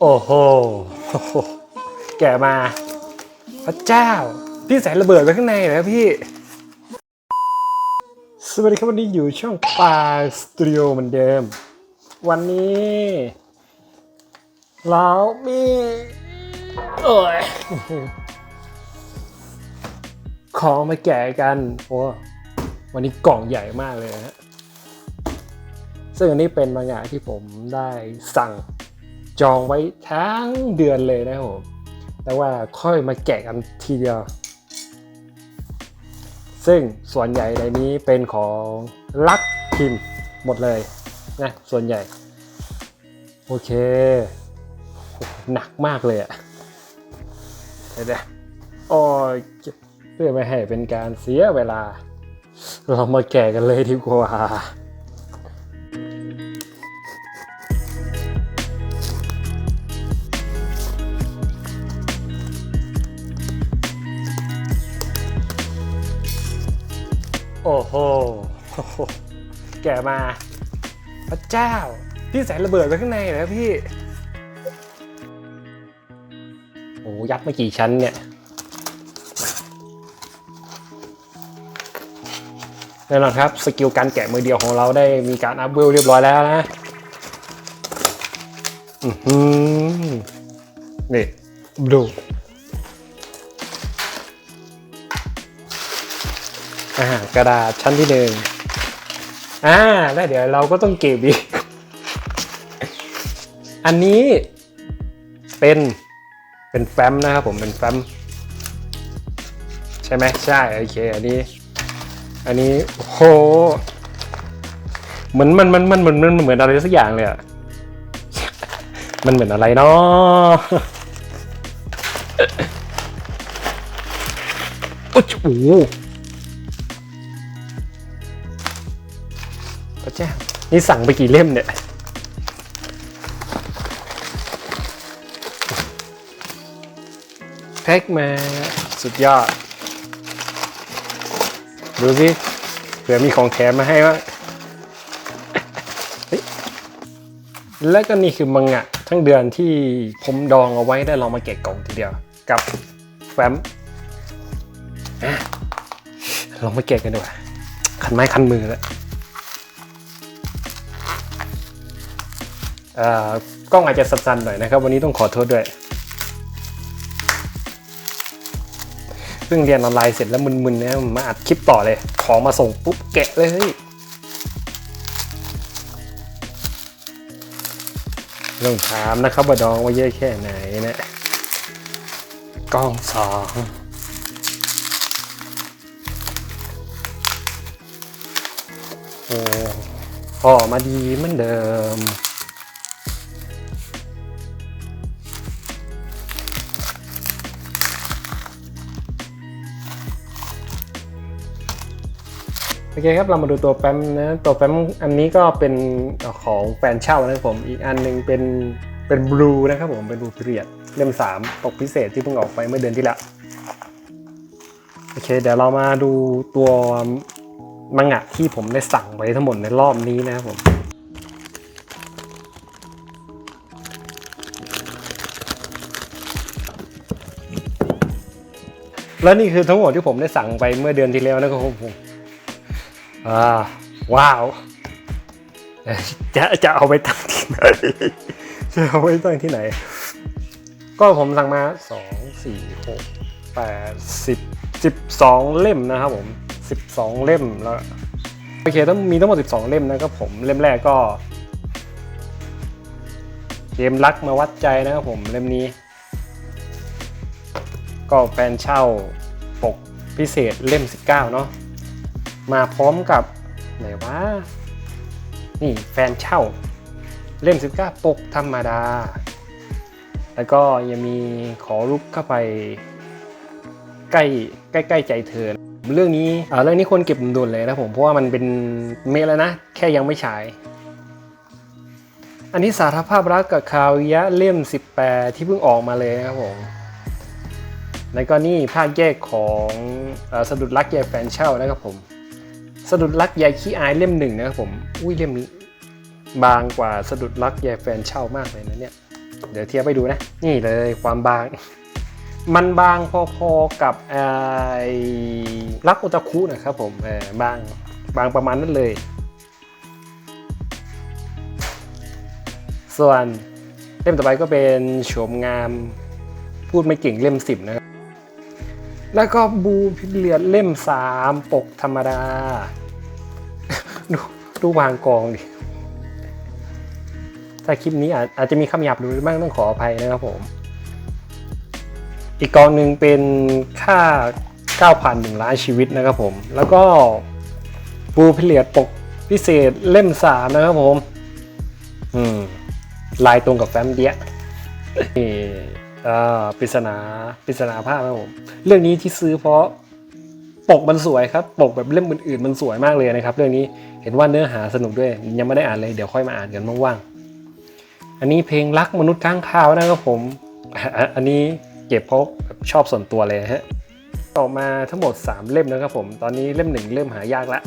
โอ้โห แกะมา พระเจ้า พี่ใส่ระเบิดไว้ข้างในเหรอพี่ สวัสดีครับวันนี้อยู่ช่องปาสตูดิโอเหมือนเดิม วันนี้เรามีโอ้ยของมาแกะกันโอ้วันนี้กล่องใหญ่มากเลยนะฮะซึ่งอันนี้เป็นบางอย่างที่ผมได้สั่ง จองไว้ทั้งเดือนเลยนะครับผมแต่ว่าค่อยมาแกะกันทีเดียว ซึ่งส่วนใหญ่ในนี้เป็นของลักพิมพ์หมดเลยนะส่วนใหญ่ โอเค หนักมากเลยอะเดี๋ยวโอ้ยเพื่อไม่ให้เป็นการเสียเวลา เรามาแกะกันเลยดีกว่า โอ้โห แกะมา พระเจ้า พี่ใส่ระเบิดไว้ข้างในเหรอพี่ โอ้ยัดมากี่ชั้นเนี่ย แน่นอนครับ สกิลการแกะมือเดียวของเราได้มีการอัพเวลเรียบร้อยแล้วนะอือหือนี่ดู อ่ากระดาษชั้นที่หนึ่งอ่าแล้วเดี๋ยวเราก็ต้องเก็บอีก อันนี้เป็นเป็นแฟ้มนะครับผมเป็นแฟ้มใช่ไหมใช่โอเคอันนี้อันนี้โอ้โหเหมือนมันมันมันเหมือนมันเหมือนอะไรสักอย่างเลยอะมันเหมือนอะไรเนาะโอ้โห เจ้า นี่สั่งไปกี่เล่มเนี่ย แพ็กมาสุดยอด ดูสิเผื่อมีของแถมมาให้ว่างแล้วก็นี่คือมังงะทั้งเดือนที่ผมดองเอาไว้ได้ลองมาแกะกล่องทีเดียว กับแฟ้มลองมาแกะกันดีกว่าคันไม้คันมือแล้ว กล้องอาจจะสั่นๆหน่อยนะครับ วันนี้ต้องขอโทษด้วยเพิ่งเรียนออนไลน์เสร็จแล้วมึนๆนะมาอัดคลิปต่อเลย ของมาส่งปุ๊บแกะเลยเฮ้ยลองถามนะครับว่าดองว่าเยอะแค่ไหนนะกล้องสองโอ้พ่อมาดีเหมือนเดิม โอเคครับเรามาดูตัวแฟ้มนะตัวแฟ้มอันนี้ก็เป็นของแฟนเช่านะครับผมอีกอันหนึ่งเป็นเป็นบลูนะครับผมเป็นบลูเพียดเล่ม3ตกพิเศษที่เพิ่งออกไปเมื่อเดือนที่แล้วโอเคเดี๋ยวเรามาดูตัวมังงะที่ผมได้สั่งไว้ทั้งหมดในรอบนี้นะครับผมและนี่คือทั้งหมดที่ผมได้สั่งไปเมื่อเดือนที่แล้วนะครับผม ว้าว จะจะเอาไปตั้งที่ไหน จะเอาไปตั้งที่ไหน ก็ผมสั่งมาสองสี่หกแปดสิบสิบสองเล่มนะครับผมสิบสองเล่มแล้ว โอเคต้องมีทั้งหมดสิบสองเล่มนะครับผม เล่มแรกก็เกมรักมาวัดใจนะครับผมเล่มนี้ ก็แฟนเช่าปกพิเศษเล่ม 19 เนาะ มาพร้อมกับไหนวะนี่แฟนเช่า เล่ม19ปกธรรมดา แล้วก็ยังมีขอรุกเข้าไป ใกล้ใกล้ใกล้ใจเธอ เรื่องนี้เรื่องนี้ควรเก็บด่วนเลยนะผมเพราะว่ามันเป็นเมแล้วนะ แค่ยังไม่ฉาย อันนี้สารภาพรักกับคาวิยะเล่ม 18 ที่เพิ่งออกมาเลยนะครับผมแล้วก็นี่ภาคแยกของอสะดุดรักยายแฟนเช่านะครับผม สะดุดรักยายขี้อายเล่มหนึ่งนะครับผม อุ้ยเล่มนี้ บางกว่าสะดุดรักยายแฟนเช่ามากเลยนะเนี่ย เดี๋ยวเทียบไปดูนะ นี่เลยความบาง มันบางพอๆกับไอ้รักโอตาคุนะครับผมเออบางบางประมาณนั้นเลย ส่วนเล่มต่อไปก็เป็นโฉมงามพูดไม่เก่งเล่มสิบนะครับ แล้วก็บูพิเลียดเล่มสามปกธรรมดา ดูดูวางกองดิ ถ้าคลิปนี้อาจอาจจะมีคำหยาบดูบ้างต้องขออภัยนะครับผม อีกกองหนึ่งเป็นค่า 9,001ล้านชีวิตนะครับผม แล้วก็บูพิเลียดปกพิเศษเล่มสามนะครับผม อืม ลายตรงกับแฟ้มเดียะนี่ อ่าปริศนาปริศนาภาพนะครับผมเรื่องนี้ที่ซื้อเพราะปกมันสวยครับ ปกแบบเล่มอื่นๆมันสวยมากเลยนะครับ เรื่องนี้เห็นว่าเนื้อหาสนุกด้วย ยังไม่ได้อ่านเลยเดี๋ยวค่อยมาอ่านกันว่างๆอันนี้เพลงรักมนุษย์ข้างคาวนะครับผม อันนี้เก็บเพราะชอบส่วนตัวเลยฮะ ต่อมาทั้งหมด 3 เล่มนะครับผม ตอนนี้เล่มหนึ่งเริ่มหายากละ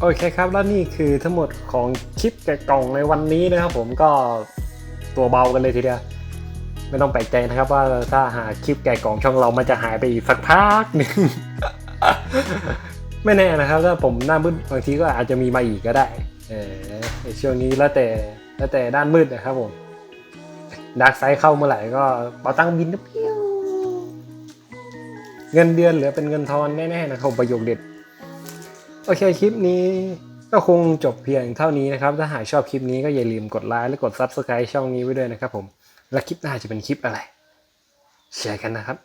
โอเคครับแล้วนี่คือทั้งหมดของคลิปแกะกล่องในวันนี้นะครับ ผมก็ตัวเบากันเลยทีเดียวไม่ต้องแปลกใจนะครับว่าถ้าหาคลิปแกะกล่องช่องเรามันจะหายไปอีกสักพักหนึ่งไม่แน่นะครับ ถ้าผมหน้ามืดบางทีก็อาจจะมีมาอีกก็ได้เออช่วงนี้แล้วแต่แล้วแต่ด้านมืดนะครับผมดาร์กไซด์เข้าเมื่อไหร่ก็เป๋าตั้งบินเพียวเงินเดือนเหลือเป็นเงินทอนแน่ๆนะครับประโยคเด็ด โอเคคลิปนี้ก็คงจบเพียงเท่านี้นะครับ ถ้าหากชอบคลิปนี้ก็อย่าลืมกดไลค์และกด Subscribe ช่องนี้ไว้ด้วยนะครับผม และคลิปหน้าจะเป็นคลิปอะไรแชร์กันนะครับ